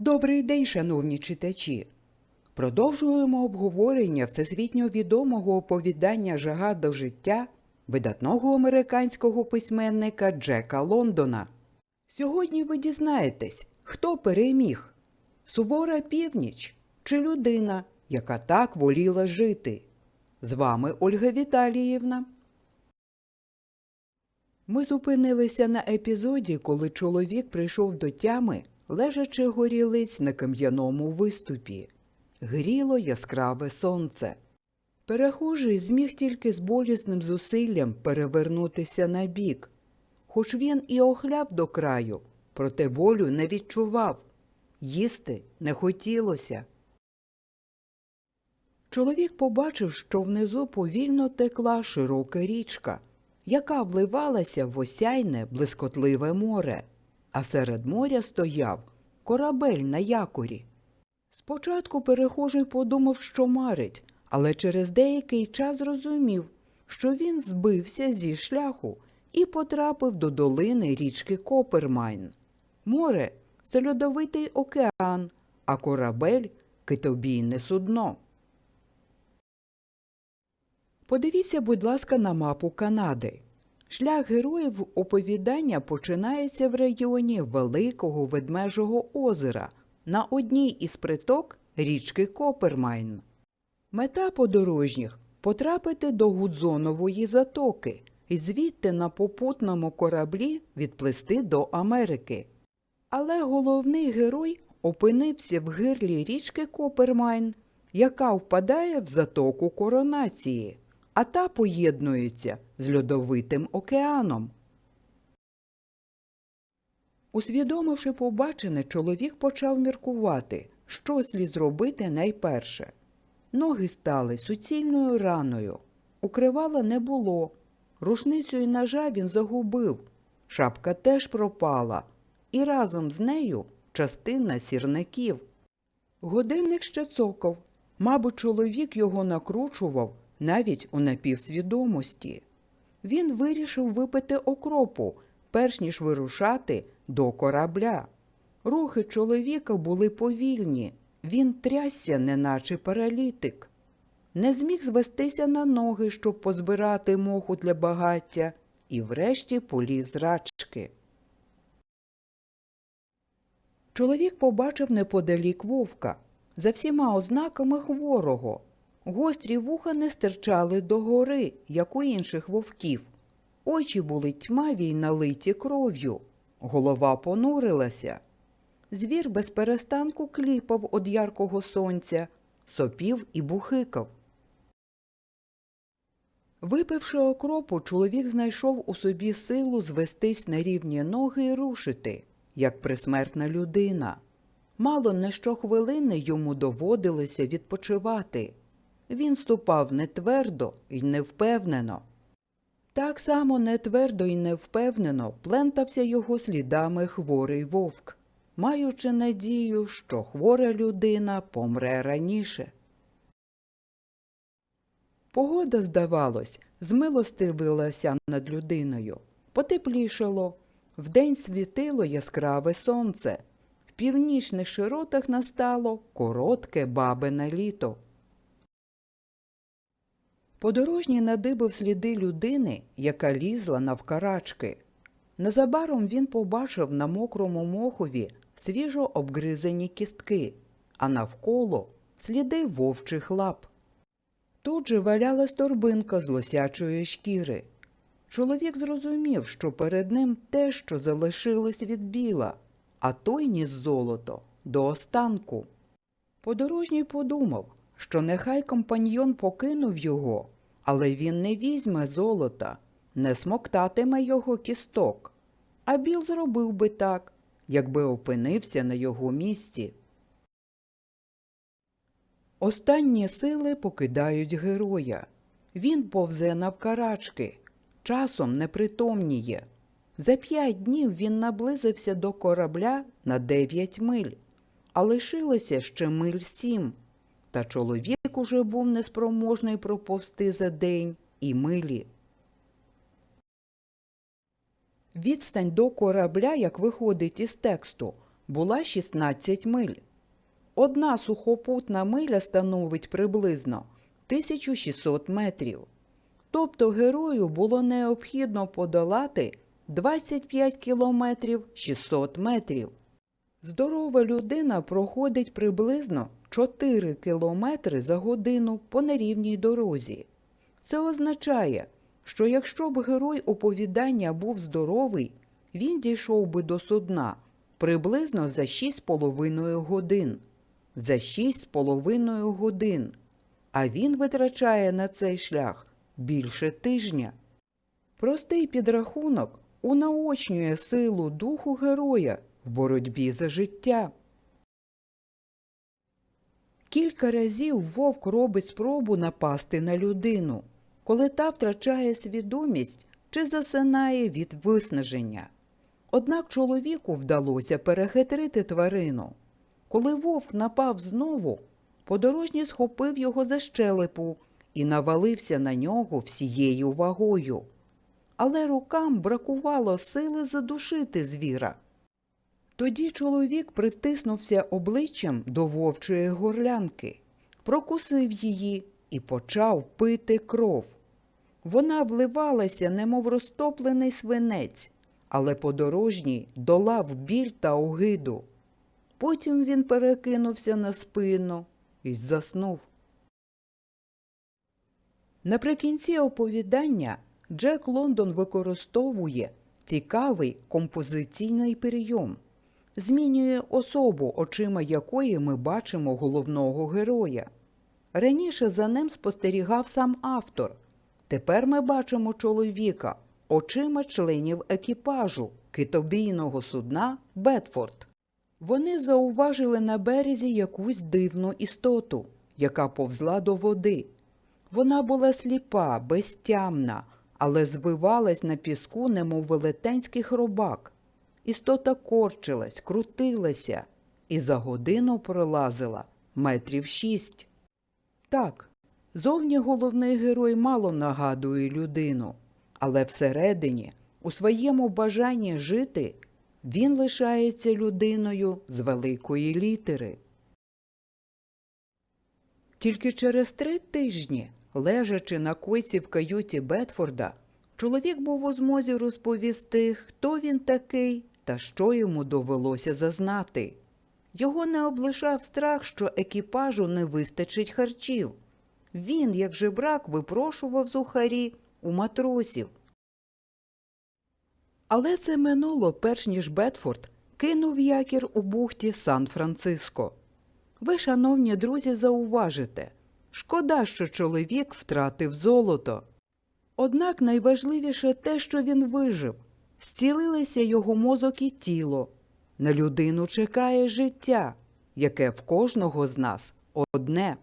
Добрий день, шановні читачі! Продовжуємо обговорення всесвітньо відомого оповідання Жага до життя видатного американського письменника Джека Лондона. Сьогодні ви дізнаєтесь, хто переміг сувора північ чи людина, яка так воліла жити. З вами Ольга Віталіївна. Ми зупинилися на епізоді, коли чоловік прийшов до тями, лежачи горілиць на кам'яному виступі. Гріло яскраве сонце. Перехожий зміг тільки з болісним зусиллям перевернутися на бік. Хоч він і охляв до краю, проте болю не відчував. Їсти не хотілося. Чоловік побачив, що внизу повільно текла широка річка, яка вливалася в осяйне блискотливе море, а серед моря стояв корабель на якорі. Спочатку перехожий подумав, що марить, але через деякий час зрозумів, що він збився зі шляху і потрапив до долини річки Копермайн. Море це льодовитий океан, а корабель китобійне судно. Подивіться, будь ласка, на мапу Канади. Шлях героїв оповідання починається в районі Великого Ведмежого озера на одній із приток річки Копермайн. Мета подорожніх потрапити до Гудзонової затоки і звідти на попутному кораблі відплисти до Америки. Але головний герой опинився в гирлі річки Копермайн, яка впадає в затоку коронації, а та поєднується з льодовитим океаном. Усвідомивши побачене, чоловік почав міркувати, що слід зробити найперше. Ноги стали суцільною раною, укривала не було. Рушницю і ножа він загубив, шапка теж пропала, і разом з нею частина сірників. Годинник ще цокав. Мабуть, чоловік його накручував навіть у напівсвідомості. Він вирішив випити окропу, перш ніж вирушати до корабля. Рухи чоловіка були повільні, він трясся, неначе паралітик. Не зміг звестися на ноги, щоб позбирати моху для багаття, і врешті поліз рачки. Чоловік побачив неподалік вовка, за всіма ознаками хворого. Гострі вуха не стирчали догори, як у інших вовків. Очі були тьмаві й налиті кров'ю. Голова понурилася. Звір без перестанку кліпав од яркого сонця, сопів і бухикав. Випивши окропу, чоловік знайшов у собі силу звестись на рівні ноги і рушити, як присмертна людина. Мало не щохвилини йому доводилося відпочивати. Він ступав не твердо і невпевнено. Так само нетвердо і невпевнено плентався його слідами хворий вовк, маючи надію, що хвора людина помре раніше. Погода, здавалось, змилостивилася над людиною. Потеплішало. Вдень світило яскраве сонце. В північних широтах настало коротке бабине літо. Подорожній надибив сліди людини, яка лізла навкарачки. Незабаром він побачив на мокрому мохові свіжо обгризані кістки, а навколо сліди вовчих лап. Тут же валялась торбинка з лосячої шкіри. Чоловік зрозумів, що перед ним те, що залишилось від біла, а той ніс золото до останку. Подорожній подумав, що нехай компаньйон покинув його, але він не візьме золота, не смоктатиме його кісток. А Біл зробив би так, якби опинився на його місці. Останні сили покидають героя. Він повзе навкарачки, часом непритомніє. За п'ять днів він наблизився до корабля на дев'ять миль, а лишилося ще миль сім. Та чоловік уже був неспроможний проповсти за день і милі. Відстань до корабля, як виходить із тексту, була 16 миль. Одна сухопутна миля становить приблизно 1600 метрів. Тобто герою було необхідно подолати 25 кілометрів 600 метрів. Здорова людина проходить приблизно 4 кілометри за годину по нерівній дорозі. Це означає, що якщо б герой оповідання був здоровий, він дійшов би до судна приблизно за 6,5 годин. За 6,5 годин. А він витрачає на цей шлях більше тижня. Простий підрахунок унаочнює силу духу героя боротьбі за життя. Кілька разів вовк робить спробу напасти на людину, коли та втрачає свідомість чи засинає від виснаження. Однак чоловіку вдалося перехитрити тварину. Коли вовк напав знову, подорожній схопив його за щелепу і навалився на нього всією вагою. Але рукам бракувало сили задушити звіра. Тоді чоловік притиснувся обличчям до вовчої горлянки, прокусив її і почав пити кров. Вона вливалася, немов розтоплений свинець, але подорожній долав біль та огиду. Потім він перекинувся на спину і заснув. Наприкінці оповідання Джек Лондон використовує цікавий композиційний прийом, змінює особу, очима якої ми бачимо головного героя. Раніше за ним спостерігав сам автор. Тепер ми бачимо чоловіка очима членів екіпажу китобійного судна Бетфорд. Вони зауважили на березі якусь дивну істоту, яка повзла до води. Вона була сліпа, безтямна, але звивалась на піску, немов велетенський хробак. Істота корчилась, крутилася і за годину пролазила метрів шість. Так, зовні головний герой мало нагадує людину, але всередині, у своєму бажанні жити, він лишається людиною з великої літери. Тільки через три тижні, лежачи на койці в каюті Бетфорда, чоловік був у змозі розповісти, хто він такий та що йому довелося зазнати. Його не облишав страх, що екіпажу не вистачить харчів. Він, як жебрак, випрошував зухарі у матросів. Але це минуло, перш ніж Бетфорд кинув якір у бухті Сан-Франциско. Ви, шановні друзі, зауважите шкода, що чоловік втратив золото. Однак найважливіше те, що він вижив, зцілилися його мозок і тіло. На людину чекає життя, яке в кожного з нас одне.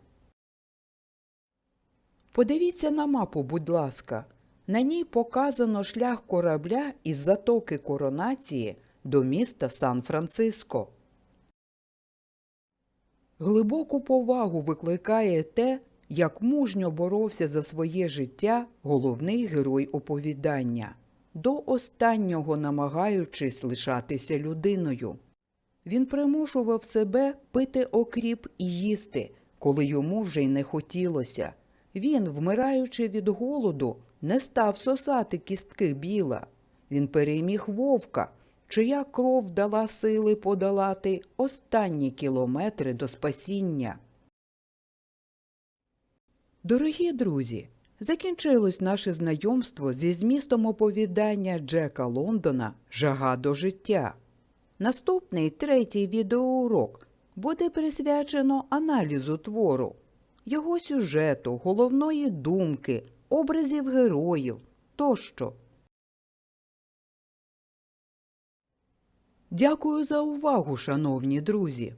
Подивіться на мапу, будь ласка. На ній показано шлях корабля із затоки коронації до міста Сан-Франциско. Глибоку повагу викликає те, як мужньо боровся за своє життя головний герой оповідання, до останнього намагаючись лишатися людиною. Він примушував себе пити окріп і їсти, коли йому вже й не хотілося. Він, вмираючи від голоду, не став сосати кістки біла. Він переміг вовка, чия кров дала сили подолати останні кілометри до спасіння. Дорогі друзі, закінчилось наше знайомство зі змістом оповідання Джека Лондона Жага до життя. Наступний третій відеоурок буде присвячено аналізу твору, його сюжету, головної думки, образів героїв тощо. Дякую за увагу, шановні друзі!